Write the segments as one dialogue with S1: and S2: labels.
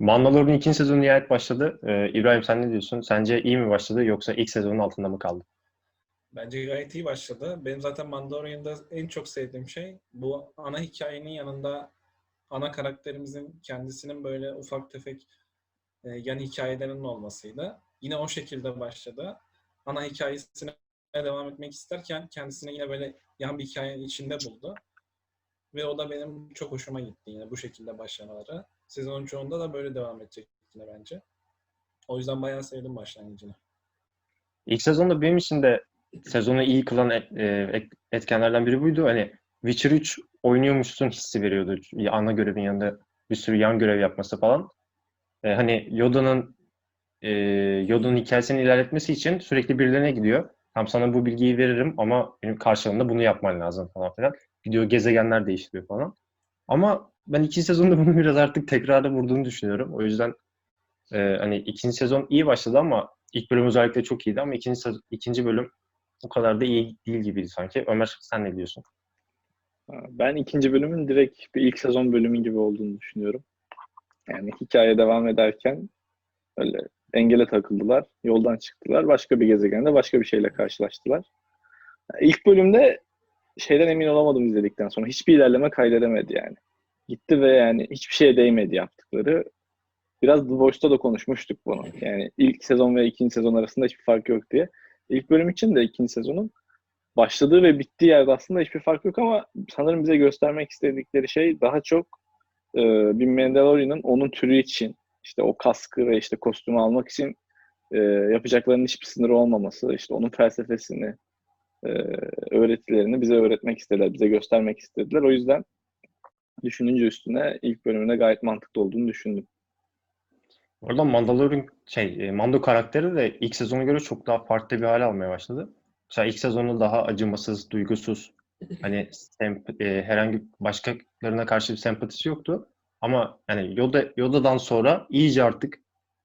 S1: Mandalorian ikinci sezonu nihayet başladı. Ee, İbrahim sen ne diyorsun? Sence iyi mi başladı yoksa ilk sezonun altında mı kaldı?
S2: Bence gayet iyi başladı. Benim zaten Mandalorian'da en çok sevdiğim şey bu ana hikayenin yanında ana karakterimizin kendisinin böyle ufak tefek e, yan hikayelerinin olmasıydı. Yine o şekilde başladı. Ana hikayesine devam etmek isterken kendisine yine böyle yan bir hikayenin içinde buldu. Ve o da benim çok hoşuma gitti yine bu şekilde başlamaları. Sezonun çoğunda da böyle devam edecek yine bence. O yüzden bayağı sevdim başlangıcını.
S1: İlk sezonda benim için de sezonu iyi kılan e, et- etkenlerden biri buydu. Hani Witcher 3 oynuyormuşsun hissi veriyordu. Ana görevin yanında bir sürü yan görev yapması falan. E, hani Yoda'nın e, Yoda'nın hikayesini ilerletmesi için sürekli birilerine gidiyor. Tam sana bu bilgiyi veririm ama benim karşılığında bunu yapman lazım falan filan. Gidiyor gezegenler değiştiriyor falan. Ama ben ikinci sezonda bunu biraz artık tekrara vurduğunu düşünüyorum. O yüzden e, hani ikinci sezon iyi başladı ama ilk bölüm özellikle çok iyiydi ama ikinci, ikinci bölüm o kadar da iyi değil gibiydi sanki. Ömer sen ne diyorsun?
S3: Ben ikinci bölümün direkt bir ilk sezon bölümü gibi olduğunu düşünüyorum. Yani hikaye devam ederken öyle engele takıldılar, yoldan çıktılar, başka bir gezegende başka bir şeyle karşılaştılar. İlk bölümde şeyden emin olamadım izledikten sonra. Hiçbir ilerleme kaydedemedi yani. Gitti ve yani hiçbir şeye değmedi yaptıkları. Biraz The Voice'da da konuşmuştuk bunu. Yani ilk sezon ve ikinci sezon arasında hiçbir fark yok diye. İlk bölüm için de ikinci sezonun başladığı ve bittiği yerde aslında hiçbir fark yok ama sanırım bize göstermek istedikleri şey daha çok e, bir Mandalorian'ın onun türü için işte o kaskı ve işte kostümü almak için e, yapacaklarının hiçbir sınırı olmaması, işte onun felsefesini, e, öğretilerini bize öğretmek istediler, bize göstermek istediler. O yüzden düşününce üstüne ilk bölümüne gayet mantıklı olduğunu düşündüm.
S1: Oradan Mandalorian şey e, Mando karakteri de ilk sezona göre çok daha farklı bir hale almaya başladı. Mesela ilk sezonu daha acımasız, duygusuz. Hani semp- e, herhangi başkalarına karşı bir sempatisi yoktu. Ama yani Yoda Yoda'dan sonra iyice artık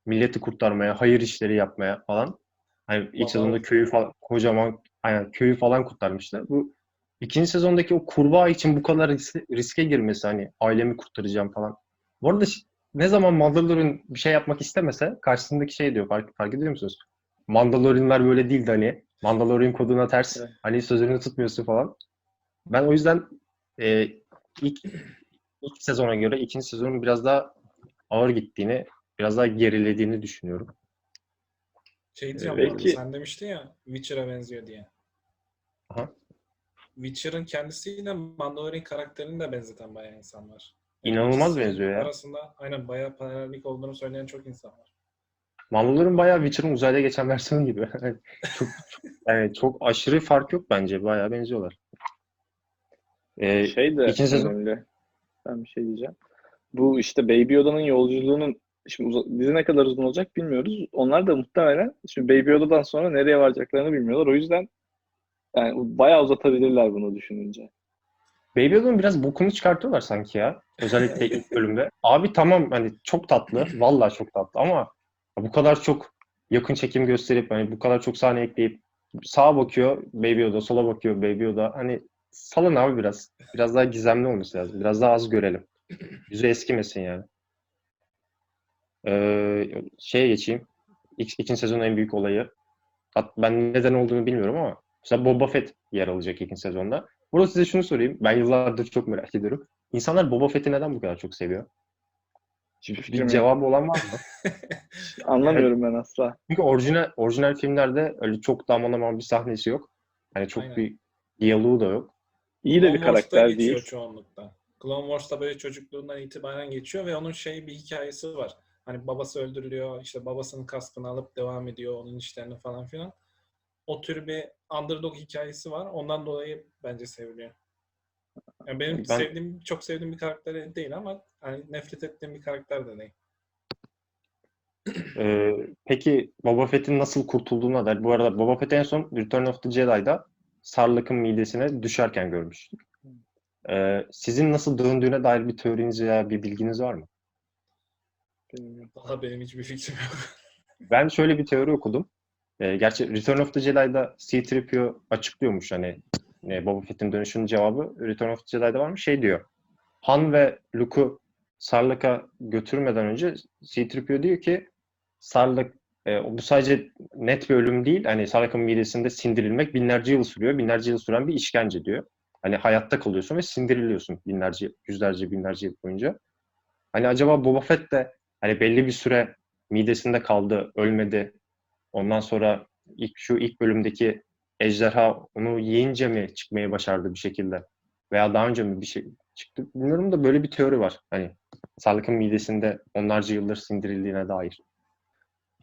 S1: milleti kurtarmaya, hayır işleri yapmaya falan. Hani ilk sezonda köyü falan kocaman aynen köyü falan kurtarmışlar. Bu ikinci sezondaki o kurbağa için bu kadar riske, riske girmesi hani ailemi kurtaracağım falan. Bu arada ne zaman Mandalorian bir şey yapmak istemese karşısındaki şey diyor fark, fark ediyor musunuz? Mandalorianlar böyle değildi hani. Mandalorian koduna ters.
S3: Evet.
S1: Hani sözünü tutmuyorsun falan. Ben o yüzden e, ilk ilk sezona göre ikinci sezonun biraz daha ağır gittiğini, biraz daha gerilediğini düşünüyorum.
S2: Şey diyeceğim,
S3: Belki-
S2: sen demiştin ya Witcher'a benziyor diye.
S1: Aha.
S2: Witcher'ın kendisiyle Mandalorian karakterini de benzeten bayağı insan var.
S1: İnanılmaz
S2: İkisi
S1: benziyor ya.
S2: Arasında aynen bayağı paralellik olduğunu söyleyen çok insan var.
S1: Mandalorian bayağı Witcher'ın uzayda geçen versiyonu gibi. çok, çok, yani çok aşırı fark yok bence. Bayağı benziyorlar. Ee,
S3: Şey de
S1: ikinci sezon-
S3: önemli. Ben bir şey diyeceğim. Bu işte Baby Yoda'nın yolculuğunun şimdi uza- dizi ne kadar uzun olacak bilmiyoruz. Onlar da muhtemelen şimdi Baby Yoda'dan sonra nereye varacaklarını bilmiyorlar. O yüzden yani bayağı uzatabilirler bunu düşününce.
S1: Baby Youda'nın biraz bokunu çıkartıyorlar sanki ya. Özellikle ilk bölümde. Abi tamam hani çok tatlı. Vallahi çok tatlı ama bu kadar çok yakın çekim gösterip hani bu kadar çok sahne ekleyip sağa bakıyor Baby Yoda, sola bakıyor Baby Yoda. Hani salın abi biraz. Biraz daha gizemli olması lazım. Biraz daha az görelim. Yüzü eskimesin yani. Ee, şeye geçeyim. İlk, ikinci sezonun en büyük olayı. Hat- Ben neden olduğunu bilmiyorum ama mesela Boba Fett yer alacak ikinci sezonda. Burada size şunu sorayım. Ben yıllardır çok merak ediyorum. İnsanlar Boba Fett'i neden bu kadar çok seviyor?
S3: Hiçbir
S1: Bir
S3: yok.
S1: cevabı olan var mı?
S3: Anlamıyorum ben asla.
S1: Çünkü orijinal orijinal filmlerde öyle çok da aman aman bir sahnesi yok. Hani çok
S2: Aynen.
S1: bir diyaloğu da yok.
S3: İyi de bir
S2: Clone
S3: karakter değil.
S2: çoğunlukla. Clone Wars'ta böyle çocukluğundan itibaren geçiyor ve onun şey bir hikayesi var. Hani babası öldürülüyor, işte babasının kaskını alıp devam ediyor onun işlerini falan filan. O tür bir underdog hikayesi var. Ondan dolayı bence seviliyor. Yani benim
S1: Ben-
S2: sevdiğim, çok sevdiğim bir karakter değil ama hani nefret ettiğim bir karakter de değil.
S1: Ee, peki Boba Fett'in nasıl kurtulduğuna dair. Bu arada Boba Fett'i en son Return of the Jedi'da Sarlac'ın midesine düşerken görmüştük. Ee, sizin nasıl döndüğüne dair bir teoriniz veya bir bilginiz var mı?
S3: Bilmiyorum.
S2: Daha benim hiçbir fikrim yok.
S1: Ben şöyle bir teori okudum. Ee, gerçi Return of the Jedi'da C-3PO açıklıyormuş hani e, Boba Fett'in dönüşünün cevabı Return of the Jedi'da varmış. Şey diyor. Han ve Luke'u Sarlac'a götürmeden önce C-3PO diyor ki Sarlac e, bu sadece net bir ölüm değil. Hani Sarlac'ın midesinde sindirilmek binlerce yıl sürüyor. Binlerce yıl süren bir işkence diyor. Hani hayatta kalıyorsun ve sindiriliyorsun binlerce, yüzlerce, binlerce yıl boyunca. Hani acaba Boba Fett de hani belli bir süre midesinde kaldı, ölmedi. Ondan sonra ilk şu ilk bölümdeki ejderha onu yiyince mi çıkmayı başardı bir şekilde? Veya daha önce mi bir şey çıktı? Bilmiyorum da böyle bir teori var. Hani Sarlac'ın midesinde onlarca yıldır sindirildiğine dair.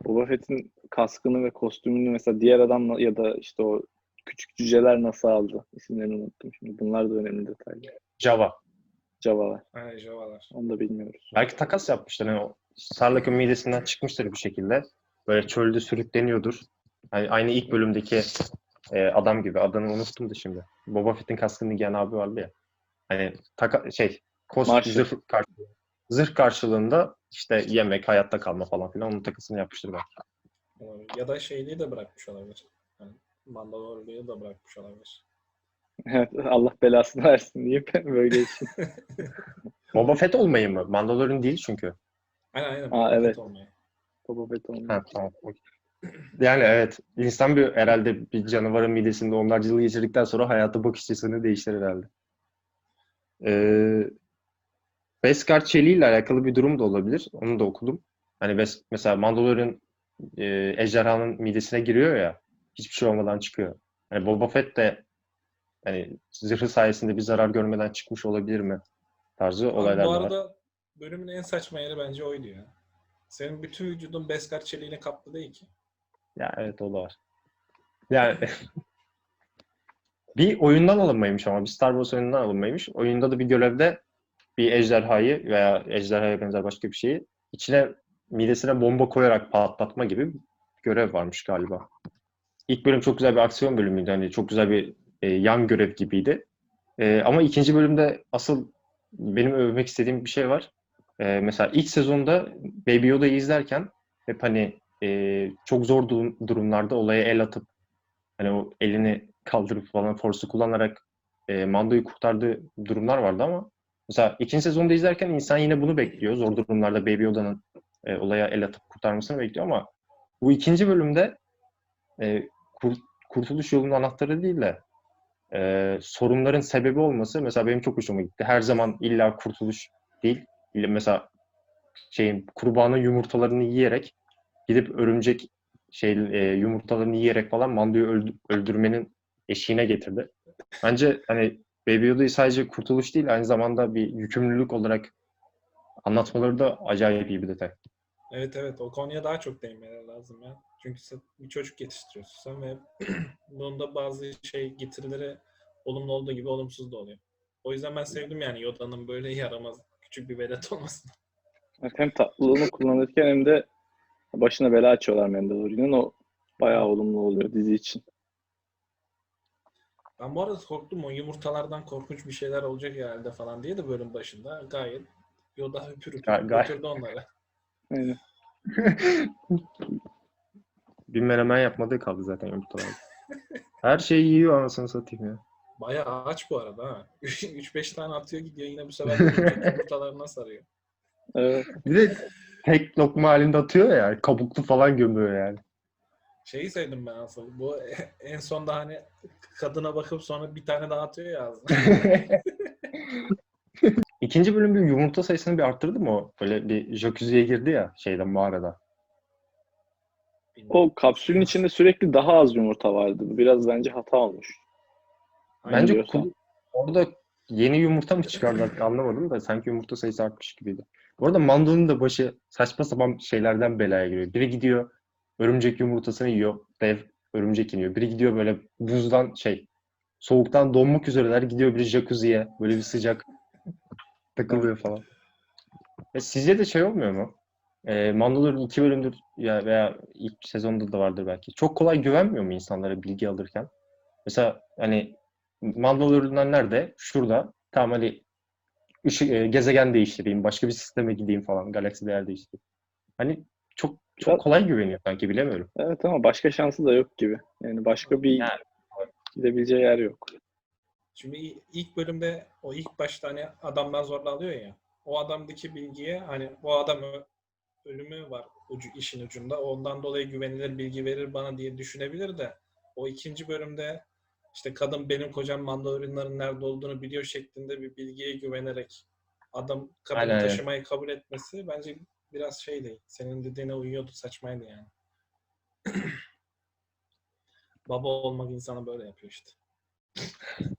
S3: Boba Fett'in kaskını ve kostümünü mesela diğer adam ya da işte o küçük cüceler nasıl aldı? İsimlerini unuttum şimdi. Bunlar da önemli detaylar.
S1: Java.
S3: Javalar.
S2: Aynen Java'lar.
S3: Onu da bilmiyoruz.
S1: Belki takas yapmışlar. Hani o Sarlac'ın midesinden çıkmıştır bir şekilde. Böyle çölde sürükleniyordur. Hani aynı ilk bölümdeki e, adam gibi. Adını unuttum da şimdi. Boba Fett'in kaskını giyen abi vardı ya. Hani taka, şey kost,
S3: Marshall.
S1: zırh, karşılığında, zırh karşılığında işte yemek, hayatta kalma falan filan onun takısını yapmıştır belki.
S2: Ya da şeyliği de bırakmış olabilir. Yani Mandalorian'ı da bırakmış olabilir.
S3: Evet, Allah belasını versin deyip böyle için.
S1: Boba Fett olmayı mı? Mandalorian değil çünkü.
S2: Aynen aynen.
S3: Aa,
S2: Boba Fett
S3: evet.
S2: olmayı.
S3: Boba Fett olmuyor.
S1: Ha, tamam. Yani evet. insan bir herhalde bir canavarın midesinde onlarca yıl geçirdikten sonra hayata bakış açısını değiştirir herhalde. Ee, Beskar çeliği ile alakalı bir durum da olabilir. Onu da okudum. Hani Bes- mesela Mandalorian e, ejderhanın midesine giriyor ya hiçbir şey olmadan çıkıyor. Hani Boba Fett de hani zırhı sayesinde bir zarar görmeden çıkmış olabilir mi? Tarzı
S2: Abi
S1: olaylar
S2: bu
S1: da var.
S2: arada bölümün en saçma yeri bence oydu ya. Senin bütün vücudun Beskar çeliğine kaplı değil ki.
S1: Ya evet o da var. Yani bir oyundan alınmaymış ama bir Star Wars oyunundan alınmaymış. Oyunda da bir görevde bir ejderhayı veya ejderhaya benzer başka bir şeyi içine midesine bomba koyarak patlatma gibi bir görev varmış galiba. İlk bölüm çok güzel bir aksiyon bölümüydü. Hani çok güzel bir e, yan görev gibiydi. E, ama ikinci bölümde asıl benim övmek istediğim bir şey var. E, mesela ilk sezonda Baby Yoda'yı izlerken hep hani e, çok zor durum- durumlarda olaya el atıp hani o elini kaldırıp falan force'u kullanarak e, Mando'yu kurtardığı durumlar vardı ama mesela ikinci sezonda izlerken insan yine bunu bekliyor. Zor durumlarda Baby Yoda'nın e, olaya el atıp kurtarmasını bekliyor ama bu ikinci bölümde e, kur- kurtuluş yolunun anahtarı değil de e, sorunların sebebi olması mesela benim çok hoşuma gitti. Her zaman illa kurtuluş değil. Mesela şeyin kurbanın yumurtalarını yiyerek gidip örümcek şey e, yumurtalarını yiyerek falan Mando'yu öldü- öldürmenin eşiğine getirdi. Bence hani Baby Yoda'yı sadece kurtuluş değil aynı zamanda bir yükümlülük olarak anlatmaları da acayip iyi bir detay.
S2: Evet evet o konuya daha çok değinmeleri lazım ya. Çünkü sen bir çocuk yetiştiriyorsun sen ve bunda bazı şey getirileri olumlu olduğu gibi olumsuz da oluyor. O yüzden ben sevdim yani Yoda'nın böyle yaramaz küçük bir velet olmasını.
S3: Evet, hem tatlılığını kullanırken hem de başına bela açıyorlar Mandalorian'ın. O bayağı olumlu oluyor dizi için.
S2: Ben bu arada korktum o yumurtalardan korkunç bir şeyler olacak herhalde falan diye de bölüm başında gayet Yoda hüpür hüpür götürdü onları.
S3: Aynen.
S1: Bir menemen yapmadığı kaldı zaten yumurtalar. Her şeyi yiyor anasını satayım ya.
S2: Bayağı aç bu arada ha. 3-5 tane atıyor gidiyor yine bu sefer yumurtalarına sarıyor.
S3: Evet.
S1: Bir de tek lokma halinde atıyor ya. Kabuklu falan gömüyor yani.
S2: Şeyi sevdim ben asıl. Bu en sonda hani kadına bakıp sonra bir tane daha atıyor ya ağzına.
S1: İkinci bölüm bir yumurta sayısını bir arttırdı mı o? Böyle bir jacuzziye girdi ya şeyden mağarada.
S3: O kapsülün içinde sürekli daha az yumurta vardı. Bu biraz bence hata olmuş.
S1: Bence
S3: diyorsan.
S1: kul- orada yeni yumurta mı çıkardı artık anlamadım da sanki yumurta sayısı artmış gibiydi. Bu arada Mando'nun da başı saçma sapan şeylerden belaya giriyor. Biri gidiyor örümcek yumurtasını yiyor. Dev örümcek iniyor. Biri gidiyor böyle buzdan şey soğuktan donmak üzereler gidiyor bir jacuzziye. Böyle bir sıcak takılıyor falan. E, sizce de şey olmuyor mu? E, Mandalorian iki bölümdür ya veya ilk sezonda da vardır belki. Çok kolay güvenmiyor mu insanlara bilgi alırken? Mesela hani Mandalorianlar nerede? Şurada. Tamam hani ışık, e, gezegen değiştireyim, başka bir sisteme gideyim falan, galakside yer değiştireyim. Hani çok çok
S3: Ya-
S1: kolay güveniyor sanki bilemiyorum.
S3: Evet ama başka şansı da yok gibi. Yani başka bir
S1: Yani.
S3: gidebileceği yer yok.
S2: Şimdi ilk bölümde o ilk başta hani adamdan zorla alıyor ya. o adamdaki bilgiye hani bu adam ölümü var ucu, işin ucunda. Ondan dolayı güvenilir bilgi verir bana diye düşünebilir de o ikinci bölümde işte kadın benim kocam Mandalorianların nerede olduğunu biliyor şeklinde bir bilgiye güvenerek adam
S1: aynen.
S2: taşımayı kabul etmesi bence biraz şeydi. Senin dediğine uyuyordu, saçmaydı yani. Baba olmak insana böyle yapıyor işte.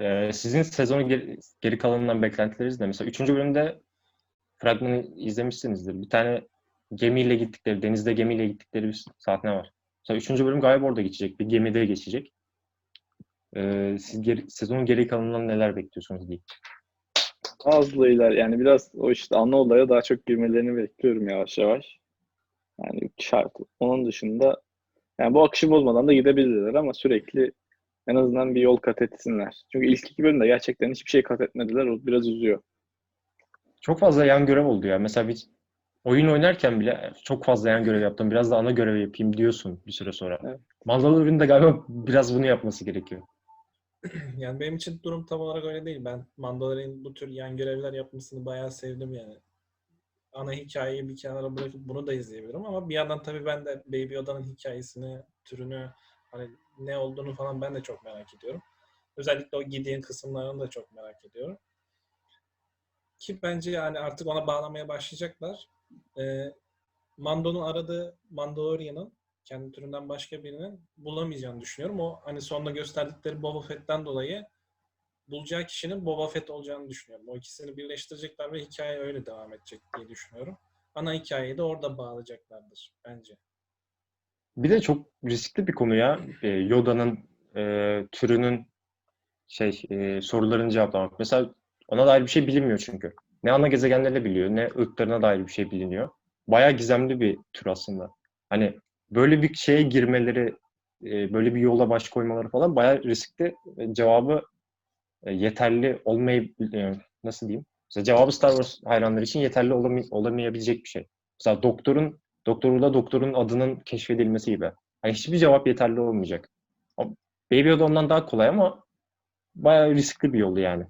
S1: Ee, sizin sezonun geri, geri kalanından beklentileriniz ne? Mesela 3. bölümde fragmanı izlemişsinizdir. Bir tane gemiyle gittikleri, denizde gemiyle gittikleri bir sahne var. Mesela 3. bölüm galiba orada geçecek. Bir gemide geçecek. Ee, siz geri, sezonun geri kalanından neler bekliyorsunuz diye.
S3: Fazla iler yani biraz o işte ana olaya daha çok girmelerini bekliyorum yavaş yavaş. Yani şart. Onun dışında yani bu akışı bozmadan da gidebilirler ama sürekli en azından bir yol kat etsinler. Çünkü ilk iki bölümde gerçekten hiçbir şey kat etmediler. O biraz üzüyor.
S1: Çok fazla yan görev oldu ya. Mesela biz oyun oynarken bile çok fazla yan görev yaptım. Biraz da ana görev yapayım diyorsun bir süre sonra.
S3: Evet.
S1: Mandalorian'da galiba biraz bunu yapması gerekiyor.
S2: Yani benim için durum tam olarak öyle değil. Ben Mandalorian bu tür yan görevler yapmasını bayağı sevdim yani. Ana hikayeyi bir kenara bırakıp bunu da izleyebilirim ama bir yandan tabii ben de Baby Yoda'nın hikayesini, türünü, hani ne olduğunu falan ben de çok merak ediyorum. Özellikle o Gideon kısımlarını da çok merak ediyorum. Ki bence yani artık ona bağlamaya başlayacaklar. Ee, Mando'nun aradığı Mandalorian'ın kendi türünden başka birinin bulamayacağını düşünüyorum. O hani sonunda gösterdikleri Boba Fett'ten dolayı bulacağı kişinin Boba Fett olacağını düşünüyorum. O ikisini birleştirecekler ve hikaye öyle devam edecek diye düşünüyorum. Ana hikayeyi de orada bağlayacaklardır bence.
S1: Bir de çok riskli bir konu ya. Ee, Yoda'nın e, türünün şey e, sorularını cevaplamak. Mesela ona dair bir şey bilinmiyor çünkü. Ne ana gezegenlerle biliyor, ne ırklarına dair bir şey biliniyor. Bayağı gizemli bir tür aslında. Hani böyle bir şeye girmeleri, e, böyle bir yola baş koymaları falan bayağı riskli. E, Cevabı e, yeterli olmayı nasıl diyeyim? Mesela cevabı Star Wars hayranları için yeterli olamy- olamayabilecek bir şey. Mesela doktorun doktorunda doktorun adının keşfedilmesi gibi. Hani hiçbir cevap yeterli olmayacak. Baby Yoda ondan daha kolay ama bayağı riskli bir yolu yani.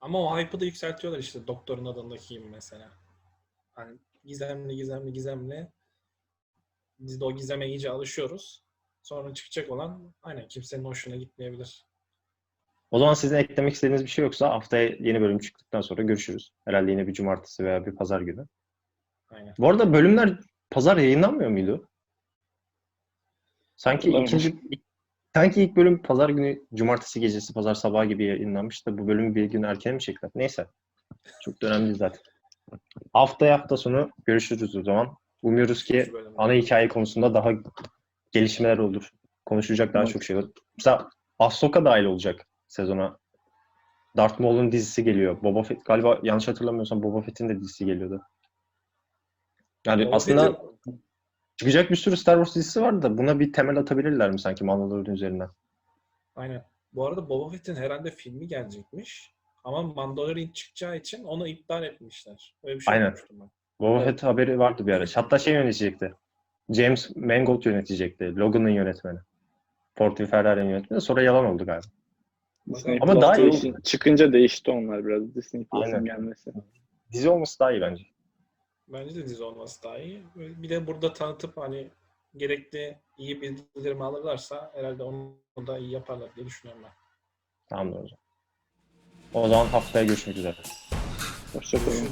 S2: Ama o hype'ı da yükseltiyorlar işte doktorun adındaki gibi mesela. Hani gizemli gizemli gizemli. Biz de o gizeme iyice alışıyoruz. Sonra çıkacak olan aynen kimsenin hoşuna gitmeyebilir.
S1: O zaman sizin eklemek istediğiniz bir şey yoksa haftaya yeni bölüm çıktıktan sonra görüşürüz. Herhalde yine bir cumartesi veya bir pazar günü.
S2: Aynen.
S1: Bu arada bölümler pazar yayınlanmıyor muydu? Sanki ikinci sanki ilk bölüm pazar günü cumartesi gecesi pazar sabahı gibi yayınlanmış da bu bölümü bir gün erken mi çektiler? Neyse. Çok da önemli değil zaten. Haftaya hafta sonu görüşürüz o zaman. Umuyoruz ki ana hikaye konusunda daha gelişmeler olur. Konuşulacak daha
S3: Evet.
S1: çok şey olur. Mesela Ahsoka dahil olacak sezona. Darth Maul'un dizisi geliyor. Boba Fett galiba yanlış hatırlamıyorsam Boba Fett'in de dizisi geliyordu. Yani
S2: Boba
S1: aslında
S2: Fett'in-
S1: çıkacak bir sürü Star Wars dizisi var da buna bir temel atabilirler mi sanki Mandalorian üzerinden?
S2: Aynen. Bu arada Boba Fett'in herhalde filmi gelecekmiş. Ama Mandalorian çıkacağı için onu iptal etmişler. Öyle bir şey
S1: Aynen.
S2: ben.
S1: Boba
S3: Evet.
S1: Fett haberi vardı bir ara. Hatta şey yönetecekti. James Mangold yönetecekti. Logan'ın yönetmeni. Ford Ferrari'nin yönetmeni. Sonra yalan oldu galiba.
S3: Disney
S1: Ama
S3: Plus
S1: daha iyi-
S3: çıkınca değişti onlar biraz. Disney Plus'ın gelmesi.
S1: Dizi olması daha iyi bence.
S2: Bence de dizi olması daha iyi. Bir de burada tanıtıp hani gerekli iyi bilgilerimi alırlarsa herhalde onu da iyi yaparlar diye düşünüyorum ben.
S1: Tamamdır o zaman. O zaman haftaya görüşmek üzere.
S3: Hoşçakalın.